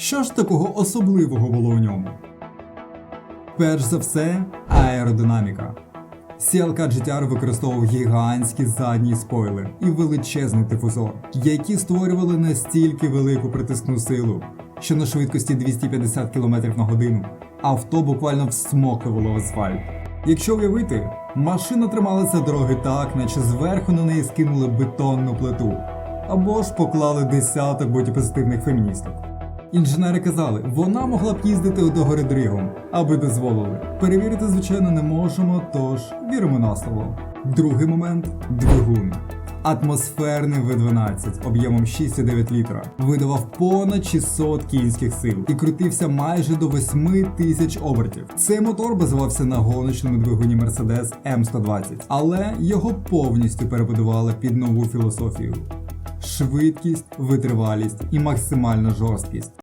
Що ж такого особливого було у ньому? Перш за все, аеродинаміка. CLK GTR використовував гігантський задній спойлер і величезний дифузор, які створювали настільки велику притискну силу, що на швидкості 250 км на годину авто буквально всмоктувало в асфальт. Якщо уявити, машина трималася дороги так, наче зверху на неї скинули бетонну плиту, або ж поклали десяток бодіпозитивних феміністок. Інженери казали, вона могла б їздити до гори дригом, аби дозволили. Перевірити, звичайно, не можемо, тож віримо на слово. Другий момент двигун. Атмосферний V12 об'ємом 6,9 літра видавав понад 600 кінських сил і крутився майже до 8 тисяч обертів. Цей мотор базувався на гоночному двигуні Mercedes M120, але його повністю перебудували під нову філософію: швидкість, витривалість і максимальна жорсткість.